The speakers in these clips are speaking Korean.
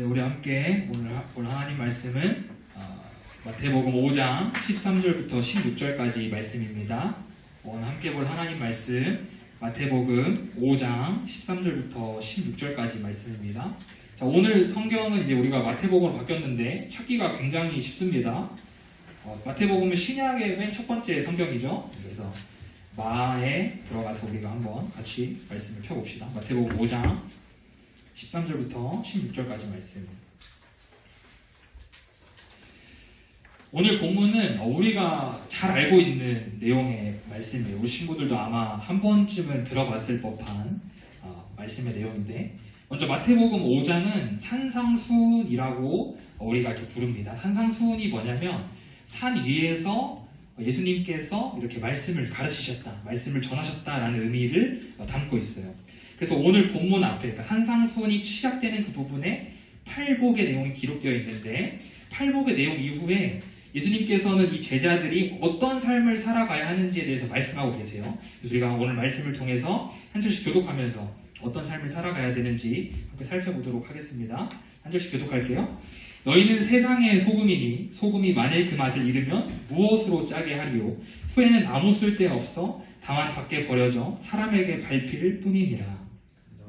네, 우리 함께 오늘, 하- 오늘 하나님 말씀은 어, 마태복음 5장 13절부터 16절까지 말씀입니다. 오늘 함께 볼 하나님 말씀 마태복음 5장 13절부터 16절까지 말씀입니다. 자, 오늘 성경은 이제 우리가 마태복음으로 바뀌었는데 찾기가 굉장히 쉽습니다. 어, 마태복음은 신약의 맨 첫 번째 성경이죠. 그래서 마에 들어가서 우리가 한번 같이 말씀을 펴봅시다. 마태복음 5장 13절부터 16절까지 말씀. 오늘 본문은 우리가 잘 알고 있는 내용의 말씀이에요. 우리 친구들도 아마 한 번쯤은 들어봤을 법한 어, 말씀의 내용인데 먼저 마태복음 5장은 산상수훈이라고 우리가 이렇게 부릅니다. 산상수훈이 뭐냐면 산 위에서 예수님께서 이렇게 말씀을 가르치셨다, 말씀을 전하셨다라는 의미를 담고 있어요. 그래서 오늘 본문 앞에 그러니까 산상수훈이 시작되는 그 부분에 팔복의 내용이 기록되어 있는데 팔복의 내용 이후에 예수님께서는 이 제자들이 어떤 삶을 살아가야 하는지에 대해서 말씀하고 계세요. 그래서 우리가 오늘 말씀을 통해서 한 절씩 교독하면서 어떤 삶을 살아가야 되는지 함께 살펴보도록 하겠습니다. 한 절씩 교독할게요. 너희는 세상의 소금이니 소금이 만일 그 맛을 잃으면 무엇으로 짜게 하리요? 후에는 아무 쓸데 없어 다만 밖에 버려져 사람에게 밟힐 뿐이니라.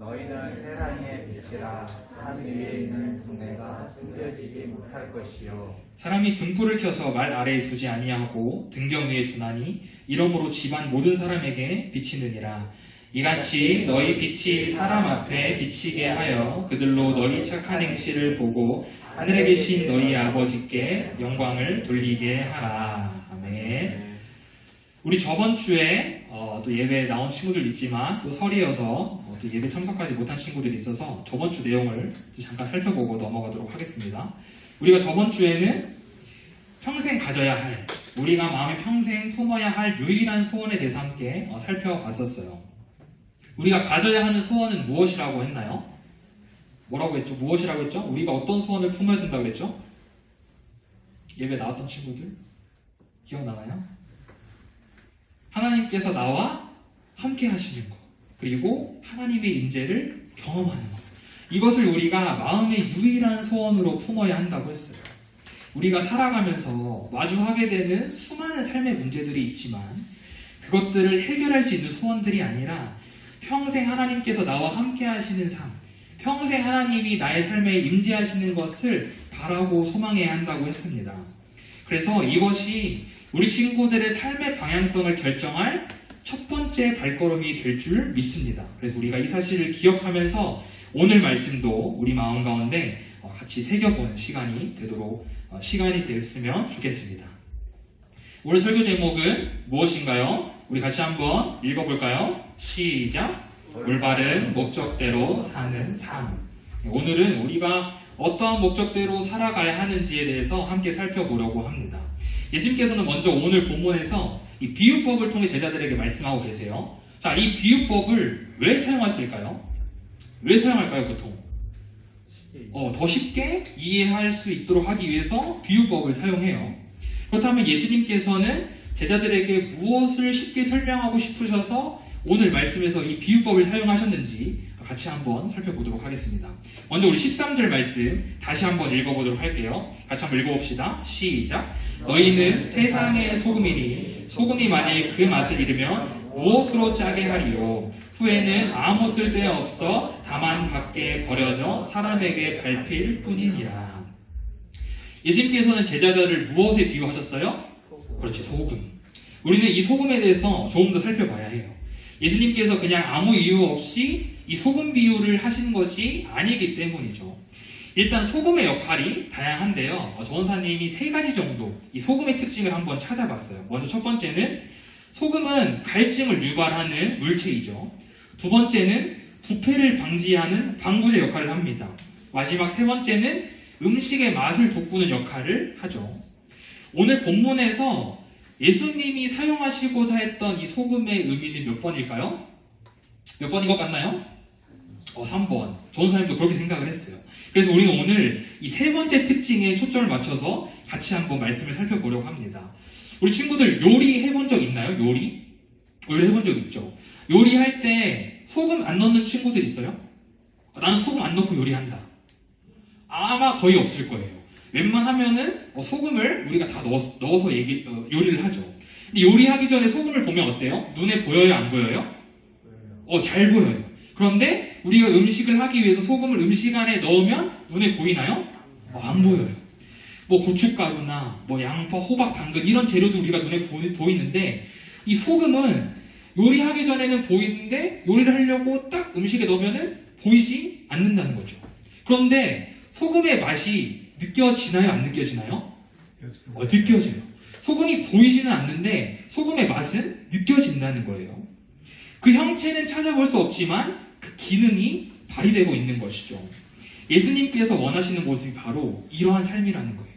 너희는 세상의 빛이라 산 위에 있는 동네가 숨겨지지 못할 것이요 사람이 등불을 켜서 말 아래에 두지 아니하고 등경 위에 두나니 이러므로 집안 모든 사람에게 비치느니라. 이같이 너희 빛이 사람 앞에 비치게 하여 그들로 너희 착한 행실을 보고 하늘에 계신 너희 아버지께 영광을 돌리게 하라. 아멘. 우리 저번 주에 어, 또 예배에 나온 친구들 있지만 또 설이어서 예배 참석하지 못한 친구들이 있어서 저번 주 내용을 또 잠깐 살펴보고 넘어가도록 하겠습니다. 우리가 저번 주에는 평생 가져야 할 우리가 마음에 평생 품어야 할 유일한 소원에 대해서 함께 어, 살펴봤었어요. 우리가 가져야 하는 소원은 무엇이라고 했나요? 뭐라고 했죠? 무엇이라고 했죠? 우리가 어떤 소원을 품어야 된다고 그랬죠? 예배 나왔던 친구들 기억나나요? 하나님께서 나와 함께 하시는 것, 그리고 하나님의 임재를 경험하는 것. 이것을 우리가 마음의 유일한 소원으로 품어야 한다고 했어요. 우리가 살아가면서 마주하게 되는 수많은 삶의 문제들이 있지만 그것들을 해결할 수 있는 소원들이 아니라 평생 하나님께서 나와 함께 하시는 삶, 평생 하나님이 나의 삶에 임재하시는 것을 바라고 소망해야 한다고 했습니다. 그래서 이것이 우리 친구들의 삶의 방향성을 결정할 첫 번째 발걸음이 될 줄 믿습니다. 그래서 우리가 이 사실을 기억하면서 오늘 말씀도 우리 마음 가운데 어, 같이 새겨보는 시간이 되도록 어, 시간이 됐으면 좋겠습니다. 오늘 설교 제목은 무엇인가요? 우리 같이 한번 읽어볼까요? 시작. 올바른 목적대로 사는 삶. 오늘은 우리가 어떠한 목적대로 살아가야 하는지에 대해서 함께 살펴보려고 합니다. 예수님께서는 먼저 오늘 본문에서 이 비유법을 통해 제자들에게 말씀하고 계세요. 자, 이 비유법을 왜 사용하실까요? 왜 사용할까요, 보통? 어, 더 쉽게 이해할 수 있도록 하기 위해서 비유법을 사용해요. 그렇다면 예수님께서는 제자들에게 무엇을 쉽게 설명하고 싶으셔서 오늘 말씀에서 이 비유법을 사용하셨는지 같이 한번 살펴보도록 하겠습니다. 먼저 우리 13절 말씀 다시 한번 읽어보도록 할게요. 같이 한번 읽어봅시다. 시작. 너희는 세상의 소금이니 소금이 만일 그 맛을 잃으면 무엇으로 짜게 하리요? 후에는 아무 쓸데 없어 다만 밖에 버려져 사람에게 밟힐 뿐이니라. 예수님께서는 제자들을 무엇에 비유하셨어요? 그렇지, 소금. 우리는 이 소금에 대해서 조금 더 살펴봐야 해요. 예수님께서 그냥 아무 이유 없이 이 소금 비유를 하신 것이 아니기 때문이죠. 일단 소금의 역할이 다양한데요. 어, 전사님이 세 가지 정도 이 소금의 특징을 한번 찾아봤어요. 먼저 첫 번째는 소금은 갈증을 유발하는 물체이죠. 두 번째는 부패를 방지하는 방부제 역할을 합니다. 마지막 세 번째는 음식의 맛을 돋구는 역할을 하죠. 오늘 본문에서 예수님이 사용하시고자 했던 이 소금의 의미는 몇 번일까요? 몇 번인 것 같나요? 어, 3번. 전사님도 그렇게 생각을 했어요. 그래서 우리는 오늘 이 세 번째 특징에 초점을 맞춰서 같이 한번 말씀을 살펴보려고 합니다. 우리 친구들 요리 해본 적 있나요? 요리? 요리 해본 적 있죠? 요리할 때 소금 안 넣는 친구들 있어요? 아, 나는 소금 안 넣고 요리한다. 아마 거의 없을 거예요. 웬만하면은 어, 소금을 우리가 다 넣어서, 넣어서 얘기, 어, 요리를 하죠. 근데 요리하기 전에 소금을 보면 어때요? 눈에 보여요? 안 보여요? 어, 잘 보여요. 그런데 우리가 음식을 하기 위해서 소금을 음식 안에 넣으면 눈에 보이나요? 어, 안 보여요. 뭐 고춧가루나 뭐 양파, 호박, 당근 이런 재료도 우리가 눈에 보, 이는데 이 소금은 요리하기 전에는 보이는데 요리를 하려고 딱 음식에 넣으면은 보이지 않는다는 거죠. 그런데 소금의 맛이 느껴지나요? 안 느껴지나요? 어, 느껴져요. 소금이 보이지는 않는데 소금의 맛은 느껴진다는 거예요. 그 형체는 찾아볼 수 없지만 그 기능이 발휘되고 있는 것이죠. 예수님께서 원하시는 모습이 바로 이러한 삶이라는 거예요.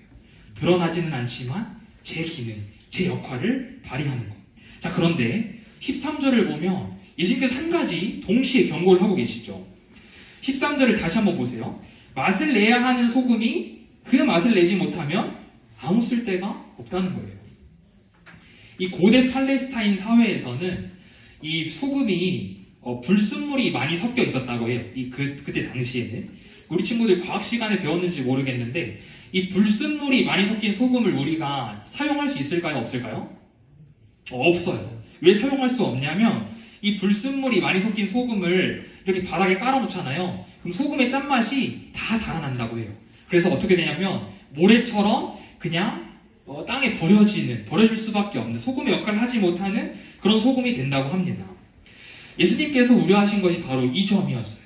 드러나지는 않지만 제 기능, 제 역할을 발휘하는 것. 자, 그런데 13절을 보면 예수님께서 한 가지 동시에 경고를 하고 계시죠. 13절을 다시 한번 보세요. 맛을 내야 하는 소금이 그 맛을 내지 못하면 아무 쓸데가 없다는 거예요. 이 고대 팔레스타인 사회에서는 이 소금이 어, 불순물이 많이 섞여 있었다고 해요. 이 그, 그때 당시에는. 우리 친구들 과학 시간에 배웠는지 모르겠는데 이 불순물이 많이 섞인 소금을 우리가 사용할 수 있을까요? 없을까요? 어, 없어요. 왜 사용할 수 없냐면 이 불순물이 많이 섞인 소금을 이렇게 바닥에 깔아놓잖아요. 그럼 소금의 짠맛이 다 달아난다고 해요. 그래서 어떻게 되냐면 모래처럼 그냥 어, 땅에 버려지는 버려질 수밖에 없는 소금의 역할을 하지 못하는 그런 소금이 된다고 합니다. 예수님께서 우려하신 것이 바로 이 점이었어요.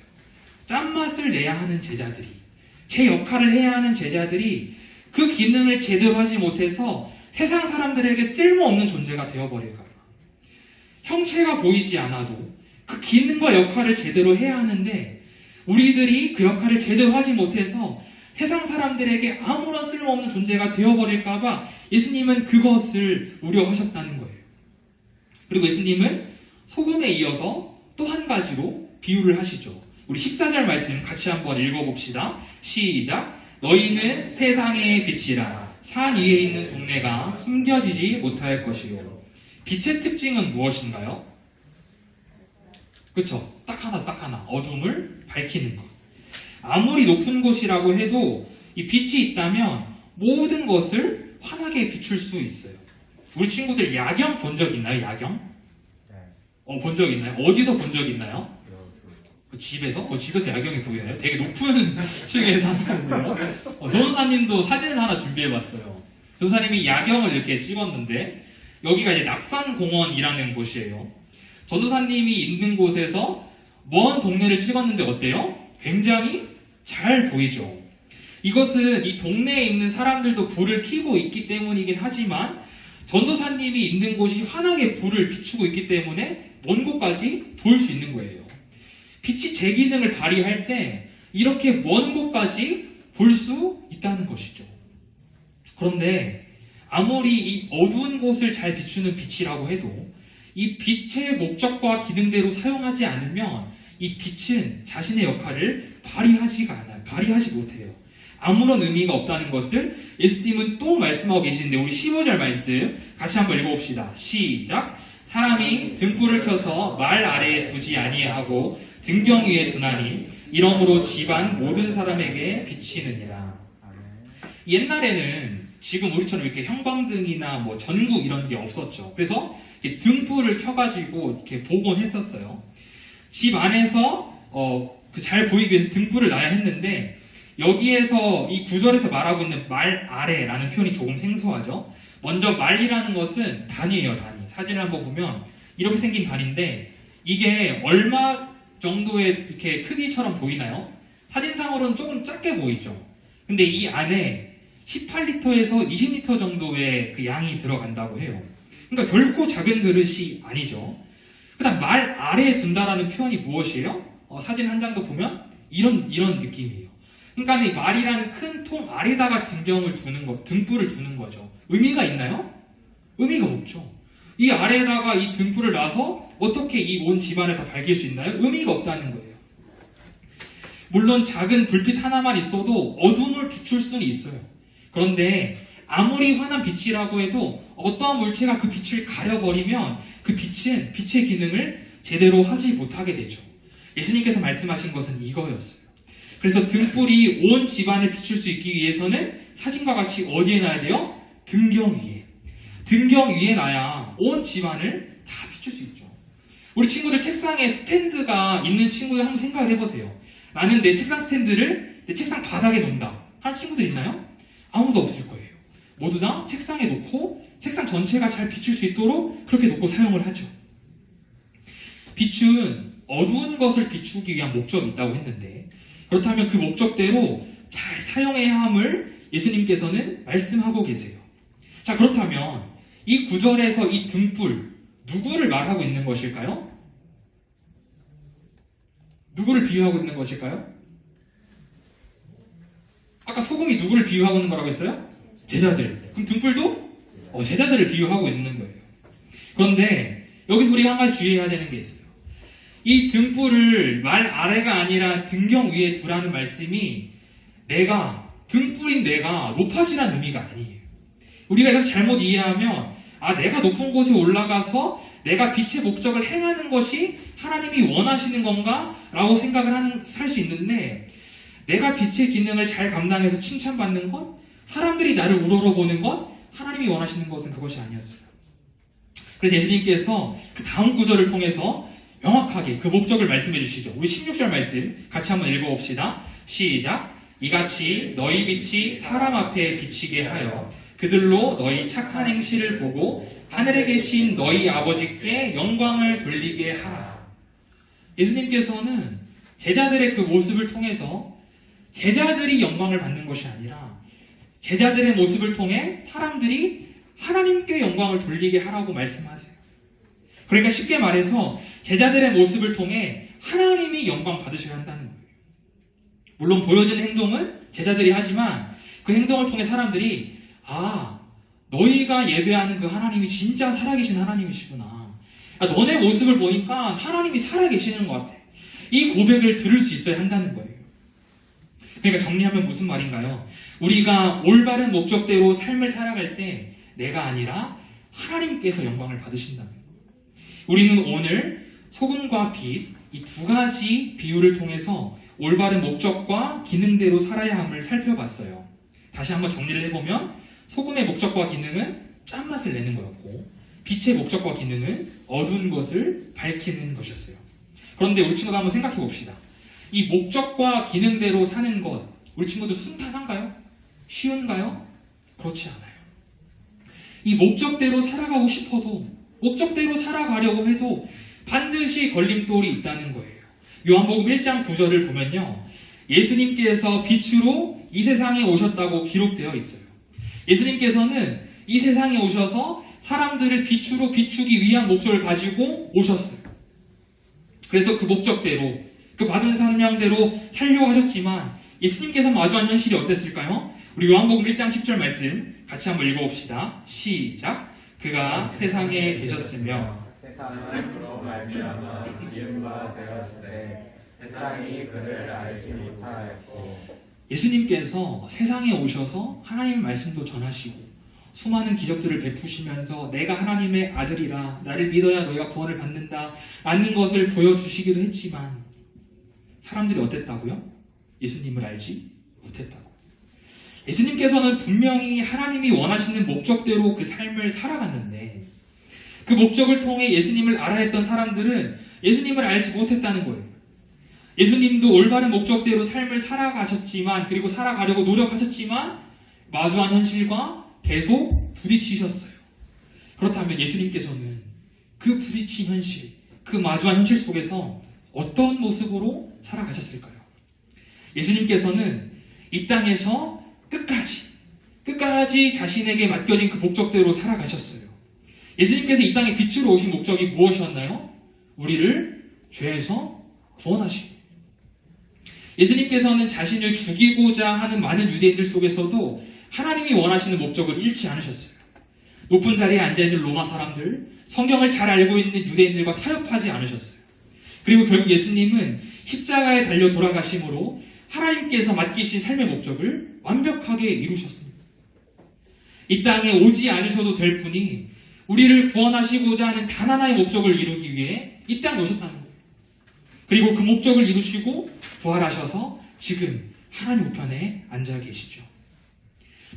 짠맛을 내야 하는 제자들이 제 역할을 해야 하는 제자들이 그 기능을 제대로 하지 못해서 세상 사람들에게 쓸모없는 존재가 되어버릴까 봐. 형체가 보이지 않아도 그 기능과 역할을 제대로 해야 하는데 우리들이 그 역할을 제대로 하지 못해서 세상 사람들에게 아무런 쓸모없는 존재가 되어버릴까봐 예수님은 그것을 우려하셨다는 거예요. 그리고 예수님은 소금에 이어서 또 한 가지로 비유를 하시죠. 우리 14절 말씀 같이 한번 읽어봅시다. 시작. 너희는 세상의 빛이라 산 위에 있는 동네가 숨겨지지 못할 것이요. 빛의 특징은 무엇인가요? 그쵸? 딱 하나, 딱 하나. 어둠을 밝히는 것. 아무리 높은 곳이라고 해도 이 빛이 있다면 모든 것을 환하게 비출 수 있어요. 우리 친구들 야경 본 적 있나요? 야경? 네. 어, 본 적 있나요? 어디서 본 적 있나요? 그 집에서? 어, 집에서 야경이 보이나요? 되게 높은 층에 사는데요. 어, 전사님도 사진을 하나 준비해봤어요. 전사님이 야경을 이렇게 찍었는데 여기가 이제 낙산공원이라는 곳이에요. 전도사님이 있는 곳에서 먼 동네를 찍었는데 어때요? 굉장히 잘 보이죠. 이것은 이 동네에 있는 사람들도 불을 켜고 있기 때문이긴 하지만 전도사님이 있는 곳이 환하게 불을 비추고 있기 때문에 먼 곳까지 볼 수 있는 거예요. 빛이 제 기능을 발휘할 때 이렇게 먼 곳까지 볼 수 있다는 것이죠. 그런데 아무리 이 어두운 곳을 잘 비추는 빛이라고 해도 이 빛의 목적과 기능대로 사용하지 않으면 이 빛은 자신의 역할을 발휘하지가 않아요. 발휘하지 못해요. 아무런 의미가 없다는 것을 예수님은 또 말씀하고 계시는데 우리 15절 말씀 같이 한번 읽어봅시다. 시작. 사람이 등불을 켜서 말 아래에 두지 아니하고 등경 위에 두나니 이러므로 집안 모든 사람에게 비치느니라. 옛날에는 지금 우리처럼 이렇게 형광등이나 뭐 전구 이런 게 없었죠. 그래서 등불을 켜가지고 이렇게 보곤 했었어요. 집 안에서 어, 그 잘 보이기 위해서 등불을 놔야 했는데 여기에서 이 구절에서 말하고 있는 말 아래라는 표현이 조금 생소하죠. 먼저 말이라는 것은 단위예요, 단위. 사진을 한번 보면 이렇게 생긴 단위인데 이게 얼마 정도의 이렇게 크기처럼 보이나요? 사진상으로는 조금 작게 보이죠. 근데 이 안에 18리터에서 20리터 정도의 그 양이 들어간다고 해요. 그러니까 결코 작은 그릇이 아니죠. 그 다음 말 아래에 둔다라는 표현이 무엇이에요? 어, 사진 한 장도 보면 이런 이런 느낌이에요. 그러니까 이 말이라는 큰 통 아래다가 등경을 두는 거, 등불을 두는 거죠. 의미가 있나요? 의미가 없죠. 이 아래에다가 이 등불을 놔서 어떻게 이 온 집안을 다 밝힐 수 있나요? 의미가 없다는 거예요. 물론 작은 불빛 하나만 있어도 어둠을 비출 수는 있어요. 그런데 아무리 환한 빛이라고 해도 어떠한 물체가 그 빛을 가려버리면 그 빛은 빛의 기능을 제대로 하지 못하게 되죠. 예수님께서 말씀하신 것은 이거였어요. 그래서 등불이 온 집안을 비출 수 있기 위해서는 사진과 같이 어디에 놔야 돼요? 등경 위에. 등경 위에 놔야 온 집안을 다 비출 수 있죠. 우리 친구들 책상에 스탠드가 있는 친구들 한번 생각을 해보세요. 나는 내 책상 스탠드를 내 책상 바닥에 놓는다. 하는 친구들 있나요? 아무도 없을 거예요. 모두 다 책상에 놓고 책상 전체가 잘 비출 수 있도록 그렇게 놓고 사용을 하죠. 빛은 어두운 것을 비추기 위한 목적이 있다고 했는데 그렇다면 그 목적대로 잘 사용해야 함을 예수님께서는 말씀하고 계세요. 자, 그렇다면 이 구절에서 이 등불 누구를 말하고 있는 것일까요? 누구를 비유하고 있는 것일까요? 아까 소금이 누구를 비유하고 있는 거라고 했어요? 제자들. 그럼 등불도 어, 제자들을 비유하고 있는 거예요. 그런데 여기서 우리가 한 가지 주의해야 되는 게 있어요. 이 등불을 말 아래가 아니라 등경 위에 두라는 말씀이 내가 등불인 내가 높아지라는 의미가 아니에요. 우리가 이것을 잘못 이해하면 아 내가 높은 곳에 올라가서 내가 빛의 목적을 행하는 것이 하나님이 원하시는 건가? 라고 생각을 하는 살 수 있는데 내가 빛의 기능을 잘 감당해서 칭찬받는 것, 사람들이 나를 우러러보는 것, 하나님이 원하시는 것은 그것이 아니었어요. 그래서 예수님께서 그 다음 구절을 통해서 명확하게 그 목적을 말씀해 주시죠. 우리 16절 말씀 같이 한번 읽어봅시다. 시작. 이같이 너희 빛이 사람 앞에 비치게 하여 그들로 너희 착한 행실을 보고 하늘에 계신 너희 아버지께 영광을 돌리게 하라. 예수님께서는 제자들의 그 모습을 통해서 제자들이 영광을 받는 것이 아니라 제자들의 모습을 통해 사람들이 하나님께 영광을 돌리게 하라고 말씀하세요. 그러니까 쉽게 말해서 제자들의 모습을 통해 하나님이 영광 받으셔야 한다는 거예요. 물론 보여진 행동은 제자들이 하지만 그 행동을 통해 사람들이 아 너희가 예배하는 그 하나님이 진짜 살아계신 하나님이시구나. 아, 너네 모습을 보니까 하나님이 살아계시는 것 같아. 이 고백을 들을 수 있어야 한다는 거예요. 그러니까 정리하면 무슨 말인가요? 우리가 올바른 목적대로 삶을 살아갈 때 내가 아니라 하나님께서 영광을 받으신다는 거예요. 우리는 오늘 소금과 빛, 이 두 가지 비유를 통해서 올바른 목적과 기능대로 살아야 함을 살펴봤어요. 다시 한번 정리를 해보면 소금의 목적과 기능은 짠맛을 내는 거였고 빛의 목적과 기능은 어두운 것을 밝히는 것이었어요. 그런데 우리 친구들 한번 생각해 봅시다. 이 목적과 기능대로 사는 것, 우리 친구들 순탄한가요? 쉬운가요? 그렇지 않아요. 이 목적대로 살아가고 싶어도, 목적대로 살아가려고 해도 반드시 걸림돌이 있다는 거예요. 요한복음 1장 9절을 보면요. 예수님께서 빛으로 이 세상에 오셨다고 기록되어 있어요. 예수님께서는 이 세상에 오셔서 사람들을 빛으로 비추기 위한 목적을 가지고 오셨어요. 그래서 그 목적대로 그 받은 사명대로 살려고 하셨지만 예수님께서 마주한 현실이 어땠을까요? 우리 요한복음 1장 10절 말씀 같이 한번 읽어봅시다. 시작. 그가 세상에 계셨으며 세상으로 말미암아 지음바 되었을 때 세상이 그를 알지 못하였고 예수님께서 세상에 오셔서 하나님 말씀도 전하시고 수많은 기적들을 베푸시면서 내가 하나님의 아들이라 나를 믿어야 너희가 구원을 받는다 라는 것을 보여주시기도 했지만 사람들이 어땠다고요? 예수님을 알지 못했다고. 예수님께서는 분명히 하나님이 원하시는 목적대로 그 삶을 살아갔는데 그 목적을 통해 예수님을 알아야 했던 사람들은 예수님을 알지 못했다는 거예요. 예수님도 올바른 목적대로 삶을 살아가셨지만 그리고 살아가려고 노력하셨지만 마주한 현실과 계속 부딪히셨어요. 그렇다면 예수님께서는 그 부딪힌 현실, 그 마주한 현실 속에서 어떤 모습으로 살아가셨을까요? 예수님께서는 이 땅에서 끝까지, 끝까지 자신에게 맡겨진 그 목적대로 살아가셨어요. 예수님께서 이 땅에 빛으로 오신 목적이 무엇이었나요? 우리를 죄에서 구원하시고. 예수님께서는 자신을 죽이고자 하는 많은 유대인들 속에서도 하나님이 원하시는 목적을 잃지 않으셨어요. 높은 자리에 앉아있는 로마 사람들, 성경을 잘 알고 있는 유대인들과 타협하지 않으셨어요. 그리고 결국 예수님은 십자가에 달려 돌아가심으로 하나님께서 맡기신 삶의 목적을 완벽하게 이루셨습니다. 이 땅에 오지 않으셔도 될 분이 우리를 구원하시고자 하는 단 하나의 목적을 이루기 위해 이 땅에 오셨다는 거예요. 그리고 그 목적을 이루시고 부활하셔서 지금 하나님 우편에 앉아 계시죠.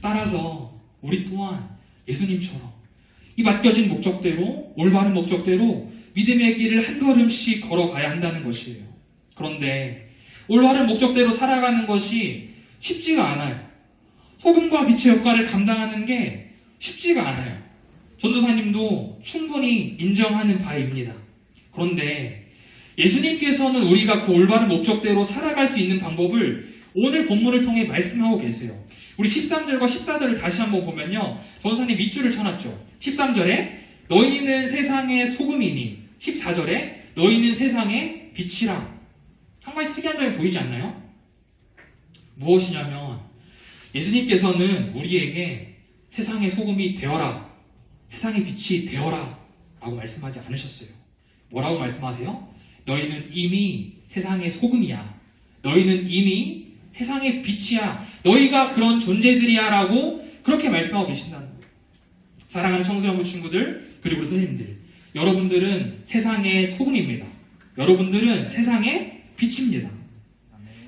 따라서 우리 또한 예수님처럼 이 맡겨진 목적대로 올바른 목적대로 믿음의 길을 한 걸음씩 걸어가야 한다는 것이에요. 그런데 올바른 목적대로 살아가는 것이 쉽지가 않아요. 소금과 빛의 역할을 감당하는 게 쉽지가 않아요. 전도사님도 충분히 인정하는 바입니다. 그런데 예수님께서는 우리가 그 올바른 목적대로 살아갈 수 있는 방법을 오늘 본문을 통해 말씀하고 계세요. 우리 13절과 14절을 다시 한번 보면요. 전사님 밑줄을 쳐놨죠. 13절에 너희는 세상의 소금이니 14절에 너희는 세상의 빛이라. 한 가지 특이한 점이 보이지 않나요? 무엇이냐면 예수님께서는 우리에게 세상의 소금이 되어라. 세상의 빛이 되어라. 라고 말씀하지 않으셨어요. 뭐라고 말씀하세요? 너희는 이미 세상의 소금이야. 너희는 이미 세상의 빛이야. 너희가 그런 존재들이야. 라고 그렇게 말씀하고 계신다는 거예요. 사랑하는 청소년부 친구들, 그리고 선생님들. 여러분들은 세상의 소금입니다. 여러분들은 세상의 빛입니다.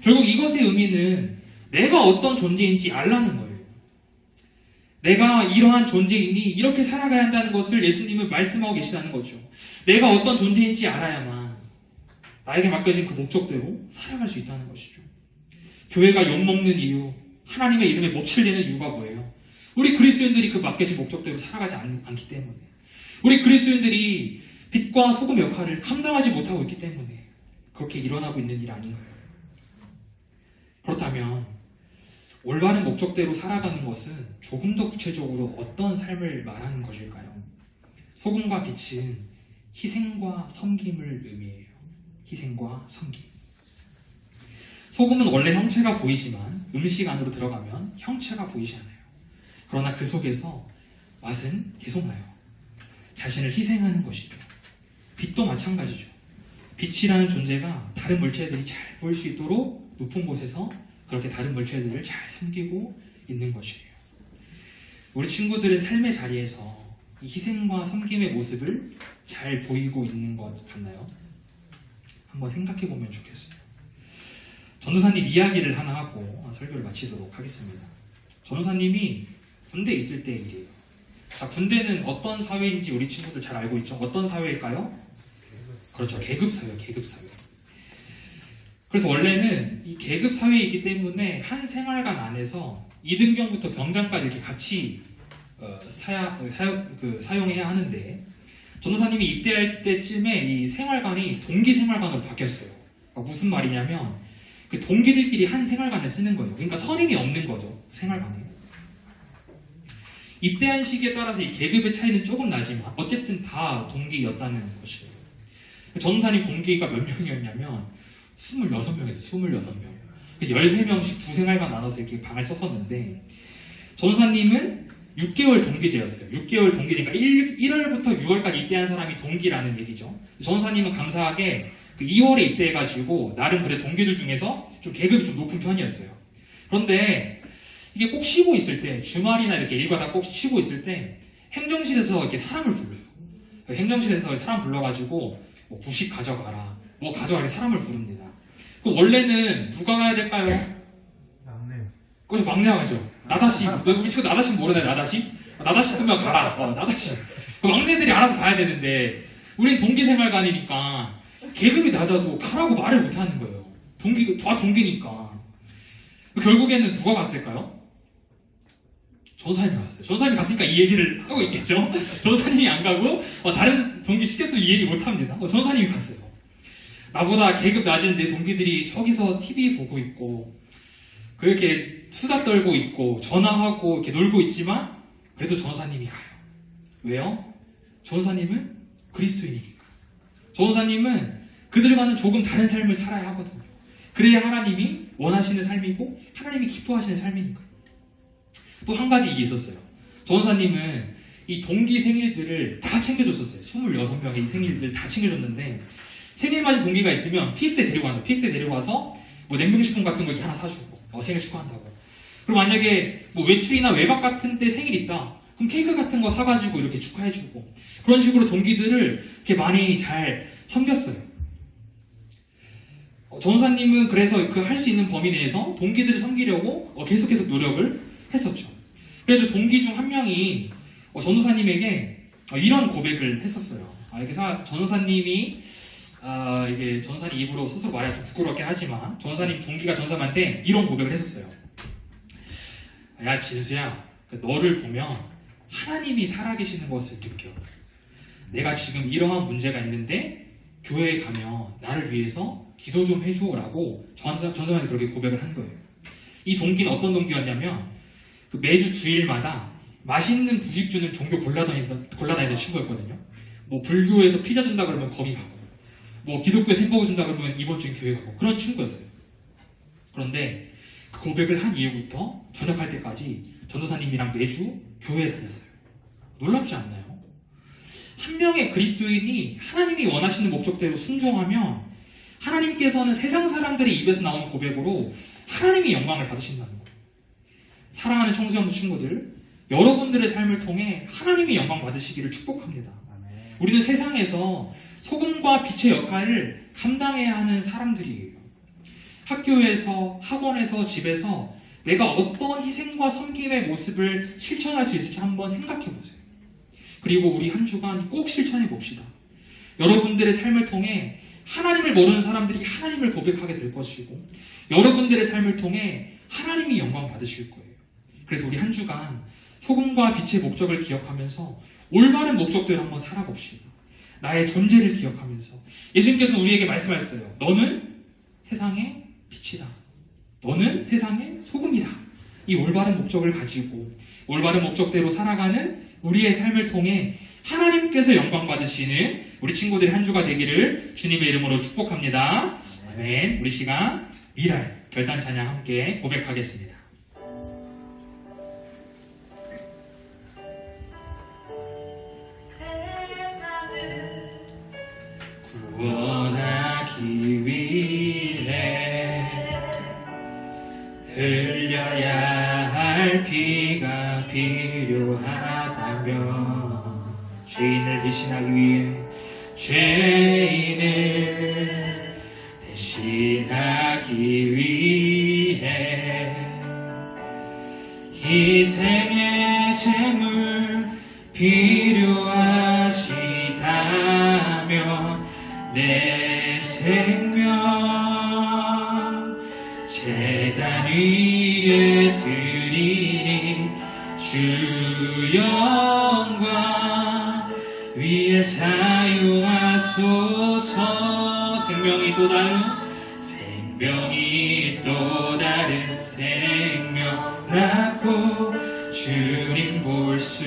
결국 이것의 의미는 내가 어떤 존재인지 알라는 거예요. 내가 이러한 존재이니 이렇게 살아가야 한다는 것을 예수님은 말씀하고 계시다는 거죠. 내가 어떤 존재인지 알아야만 나에게 맡겨진 그 목적대로 살아갈 수 있다는 것이죠. 교회가 욕먹는 이유, 하나님의 이름에 못칠 내는 이유가 뭐예요? 우리 그리스도인들이 그 맡겨진 목적대로 살아가지 않, 않기 때문에. 우리 그리스도인들이 빛과 소금 역할을 감당하지 못하고 있기 때문에 그렇게 일어나고 있는 일 아닌가요? 그렇다면 올바른 목적대로 살아가는 것은 조금 더 구체적으로 어떤 삶을 말하는 것일까요? 소금과 빛은 희생과 섬김을 의미해요. 희생과 섬김. 소금은 원래 형체가 보이지만 음식 안으로 들어가면 형체가 보이지 않아요. 그러나 그 속에서 맛은 계속 나요. 자신을 희생하는 것이죠. 빛도 마찬가지죠. 빛이라는 존재가 다른 물체들이 잘 보일 수 있도록 높은 곳에서 그렇게 다른 물체들을 잘 섬기고 있는 것이에요. 우리 친구들은 삶의 자리에서 이 희생과 섬김의 모습을 잘 보이고 있는 것 같나요? 한번 생각해 보면 좋겠어요. 전도사님 이야기를 하나 하고 설교를 마치도록 하겠습니다. 전도사님이 군대에 있을 때 일이에요. 자, 군대는 어떤 사회인지 우리 친구들 잘 알고 있죠? 어떤 사회일까요? 그렇죠. 계급 사회, 계급 사회. 그래서 원래는 이 계급 사회이기 때문에 한 생활관 안에서 이등병부터 병장까지 이렇게 같이 어, 사야, 사용, 그, 사용해야 하는데 전도사님이 입대할 때쯤에 이 생활관이 동기 생활관으로 바뀌었어요. 그러니까 무슨 말이냐면 그 동기들끼리 한 생활관을 쓰는 거예요. 그러니까 선임이 없는 거죠. 생활관에. 입대한 시기에 따라서 이 계급의 차이는 조금 나지만 어쨌든 다 동기였다는 것이에요. 전사님 동기가 몇 명이었냐면 26명이었어요. 26명. 그래서 13명씩 두 생활관 나눠서 이렇게 방을 썼었는데 전사님은 6개월 동기제였어요. 6개월 동기제니까 1, 1월부터 6월까지 입대한 사람이 동기라는 얘기죠. 전사님은 감사하게 그 2월에 입대해가지고 나름 그래 동기들 중에서 좀 계급이 좀 높은 편이었어요. 그런데 이게 꼭 쉬고 있을 때 주말이나 이렇게 일과 다 꼭 쉬고 있을 때 행정실에서 이렇게 사람을 불러요. 그 행정실에서 사람 불러가지고 뭐 부식 가져가라, 뭐 가져가라 사람을 부릅니다. 그 원래는 누가 가야 될까요? 막내. 거기서 막내가 가죠. 나다씨, 너 우리 친구 나다씨 모르나요? 나다씨? 나다씨 뜨면 가라. 어, 나다씨. 그 막내들이 알아서 가야 되는데 우린 동기생활관이니까 계급이 낮아도 가라고 말을 못 하는 거예요. 동기, 다 동기니까. 결국에는 누가 갔을까요? 전사님이 갔어요. 전사님이 갔으니까 이 얘기를 하고 있겠죠? 전사님이 안 가고, 어, 다른 동기 시켰으면 이 얘기 못 합니다. 어, 전사님이 갔어요. 나보다 계급 낮은 내 동기들이 저기서 TV 보고 있고, 그렇게 수다 떨고 있고, 전화하고, 이렇게 놀고 있지만, 그래도 전사님이 가요. 왜요? 전사님은 그리스도인이니까. 전사님은 그들과는 조금 다른 삶을 살아야 하거든요. 그래야 하나님이 원하시는 삶이고, 하나님이 기뻐하시는 삶이니까. 또 한 가지 이게 있었어요. 전사님은 이 동기 생일들을 다 챙겨줬었어요. 26명의 생일들 다 챙겨줬는데, 생일 맞은 동기가 있으면 PX에 데리고 가요. PX에 데리고 와서 뭐 냉동식품 같은 거 이렇게 하나 사주고, 어, 생일 축하한다고. 그리고 만약에 뭐 외출이나 외박 같은 때 생일 있다. 그럼 케이크 같은 거 사가지고 이렇게 축하해주고. 그런 식으로 동기들을 이렇게 많이 잘 섬겼어요. 어, 전도사님은 그래서 그 할 수 있는 범위 내에서 동기들을 섬기려고 어, 계속 계속 노력을 했었죠. 그래도 동기 중 한 명이 어, 전도사님에게 어, 이런 고백을 했었어요. 아, 이게 사, 전도사님이 아, 이게 전도사님 입으로 스스로 말하기 좀 부끄럽긴 하지만 전도사님 동기가 전사님한테 이런 고백을 했었어요. 야 진수야, 그 너를 보면 하나님이 살아계시는 것을 느껴. 내가 지금 이러한 문제가 있는데 교회에 가면 나를 위해서 기도 좀 해줘라고 전사, 전사님한테 그렇게 고백을 한 거예요. 이 동기는 어떤 동기였냐면 그 매주 주일마다 맛있는 부식 주는 종교 골라다니던, 골라다니던 친구였거든요. 뭐 불교에서 피자 준다 그러면 거기 가고 뭐 기독교에서 햄버거 준다 그러면 이번 주에 교회 가고 그런 친구였어요. 그런데 그 고백을 한 이후부터 전역할 때까지 전도사님이랑 매주 교회에 다녔어요. 놀랍지 않나요? 한 명의 그리스도인이 하나님이 원하시는 목적대로 순종하면 하나님께서는 세상 사람들의 입에서 나오는 고백으로 하나님이 영광을 받으신다는 거예요. 사랑하는 청소년 친구들, 여러분들의 삶을 통해 하나님이 영광 받으시기를 축복합니다. 우리는 세상에서 소금과 빛의 역할을 감당해야 하는 사람들이에요. 학교에서, 학원에서, 집에서 내가 어떤 희생과 섬김의 모습을 실천할 수 있을지 한번 생각해 보세요. 그리고 우리 한 주간 꼭 실천해 봅시다. 여러분들의 삶을 통해 하나님을 모르는 사람들이 하나님을 고백하게 될 것이고, 여러분들의 삶을 통해 하나님이 영광 받으실 거예요. 그래서 우리 한 주간 소금과 빛의 목적을 기억하면서 올바른 목적대로 한번 살아봅시다. 나의 존재를 기억하면서 예수님께서 우리에게 말씀하셨어요. 너는 세상의 빛이다. 너는 세상의 소금이다. 이 올바른 목적을 가지고 올바른 목적대로 살아가는 우리의 삶을 통해 하나님께서 영광 받으시는 우리 친구들의 한 주가 되기를 주님의 이름으로 축복합니다. 아멘. 우리 시간 미랄 결단 찬양 함께 고백하겠습니다. 생명이 또 다른 생명이 또 다른 생명 낳고 주님 볼 수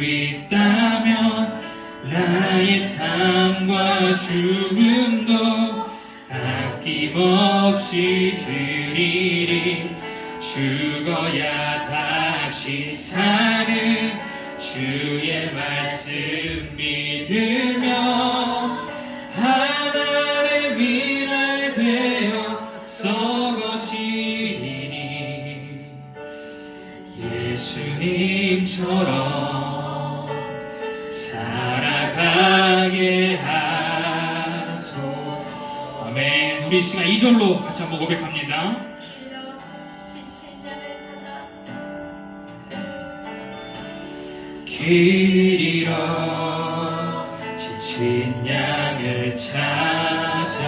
있다면 나의 삶과 죽음도 아낌없이 드리리. 죽어야 다시 사는 주의 말씀 믿으 우리 이 시간 2절로 같이 한번 고백합니다. 길어 지친 양을 찾아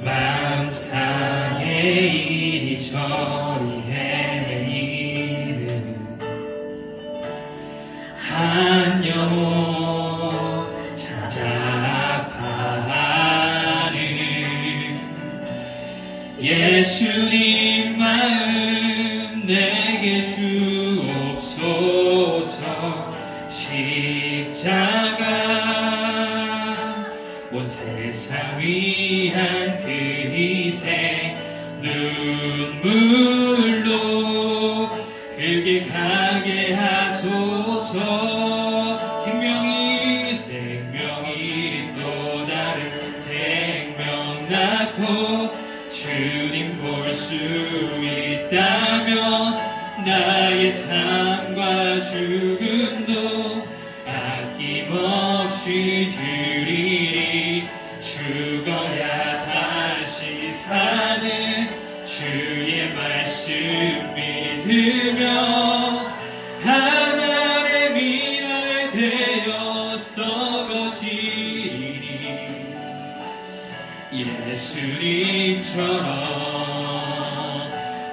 마음 상해 이리 주님 볼 수 있다면 나의 삶과 죽음도 아낌없이 드리리. 죽어야 다시 사는 주의 말씀 믿으며 예수님처럼.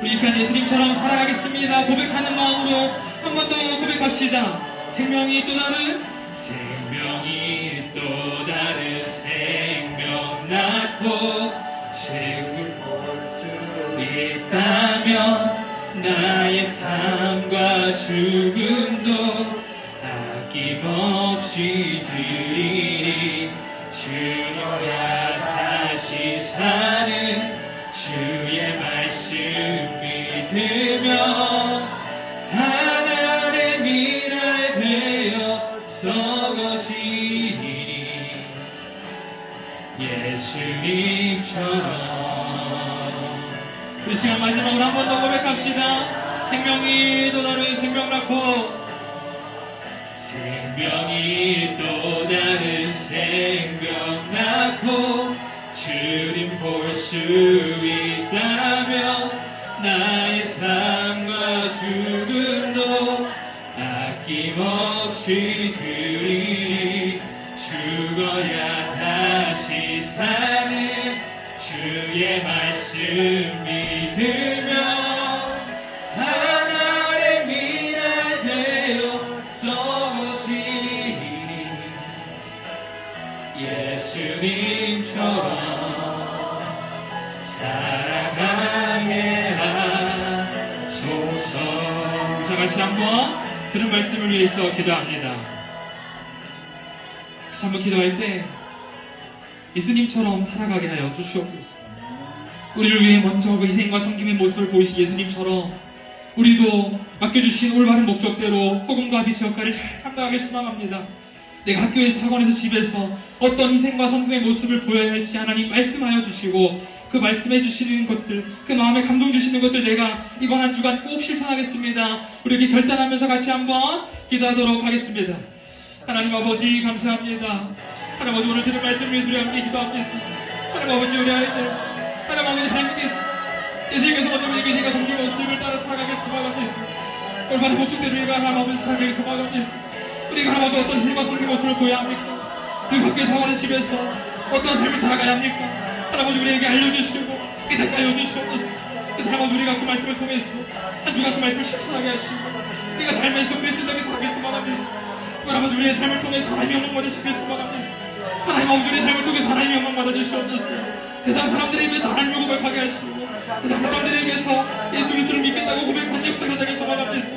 우리 이편 예수님처럼 살아가겠습니다. 고백하는 마음으로 한 번 더 고백합시다. 생명이 또 다른 생명이 또 다른 생명 낳고 지금 볼수 있다면 나의 삶과 죽음도 아낌없이 드리리 주 예수님처럼. 그 시간 마지막으로 한 번 더 고백합시다. 생명이 또 다른 생명 낳고 생명이 또 다른 생명 낳고 주님 볼 수 있다면 나의 삶과 죽음도 아낌없이 드 한번 들은 말씀을 위해서 기도합니다 다시 한번 기도할 때 예수님처럼 살아가게 하여 주시옵소서 우리를 위해 먼저 그 희생과 섬김의 모습을 보이신 예수님처럼 우리도 맡겨주신 올바른 목적대로 소금과 빛의 역할을 잘 감당하길 소망합니다. 내가 학교에서 학원에서 집에서 어떤 희생과 섬김의 모습을 보여야 할지 하나님 말씀하여 주시고 그 말씀해 주시는 것들 그 마음에 감동 주시는 것들 내가 이번 한 주간 꼭 실천하겠습니다. 우리 이렇게 결단하면서 같이 한번 기도하도록 하겠습니다. 하나님 아버지 감사합니다. 하나님 아버지 오늘 들은 말씀 우리 함께 기도합니다. 하나님 아버지 우리 아이들 하나님 아버지 하나님께서 예수님께서 먼저 우리에게 희생과 섬김의 모습을 따라 살아가길 소망합니다. 올바른 목적대로 우리가 하나님 아버지 살아가길 소망합니다. 우리가 하나님 아버지 어떤 희생과 섬김의 모습을 보여야 합니까? 그 밖에 사원의 집에서 어떤 삶을 살아가야 합니까? 하나님 우리에게 알려주시고 깨닫게 주시옵소서. 그래서 하나님 우리가 그 말씀을 통해서 한 주간 그 말씀을 실천하게 하시고 우리가 삶에서 그리스도에게 살길 소망합니다. 하나님 우리의 삶을 통해서 하나님의 영광 받으시길 소망합니다. 하나님 아버지 우리의 삶을 통해서 하나님의 영광 받아주시옵소서. 세상 사람들에 비해서 하나님을 고백하게 하시고 세상 사람들에 비해서 예수 그리스도를 믿겠다고 고백하는 역사가 되길 소망합니다.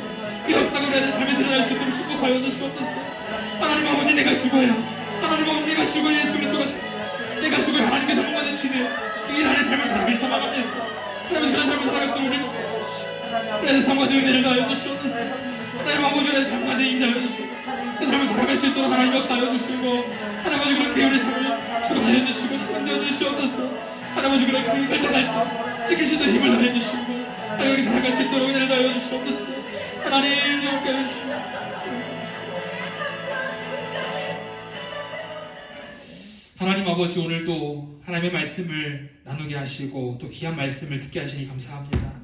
그 역사가 우리의 삶에서 일어날 수 있도록 축복하여 주시옵소서. 하나님 아버지 내가 죽어야 하나님 아버지 내가 죽어 예수 그리스도가 살- 내가 죽어 하나님께서 영광 받으시는 이 나라의 삶을 살길 소망합니다. 하나님 그런 삶을 살아갈 수 축복하시고 그래서 삶과 은혜를 다하여 주시옵소서. 하나님 아버지 우리의 삶과 인자하여 주시옵소서. 그 삶을 살아갈 수 있도록 하나님 역사하여 주시고 하나님 그렇게 우리 삶을 축복하여 주시고 시간되어 주시옵소서. 하나님 때 지킬 수 있는 힘을 다해 주시고 하나님 우리 살아갈 수 있도록 은혜를 다하여 주시옵소서. 하나님 영광 해 주시고 하나님 아버지 오늘도 하나님의 말씀을 나누게 하시고 또 귀한 말씀을 듣게 하시니 감사합니다.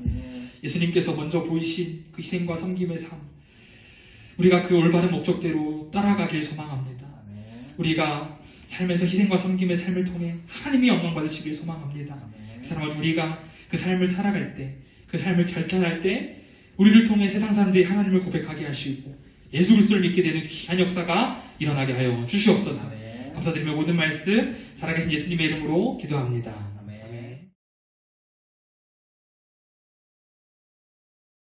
예수님께서 먼저 보이신 그 희생과 섬김의 삶, 우리가 그 올바른 목적대로 따라가길 소망합니다. 우리가 삶에서 희생과 섬김의 삶을 통해 하나님이 영광 받으시길 소망합니다. 그 사람은 우리가 그 삶을 살아갈 때, 그 삶을 결단할 때, 우리를 통해 세상 사람들이 하나님을 고백하게 하시고 예수 그리스도를 믿게 되는 귀한 역사가 일어나게 하여 주시옵소서. 감사드리며 모든 말씀 살아계신 예수님의 이름으로 기도합니다.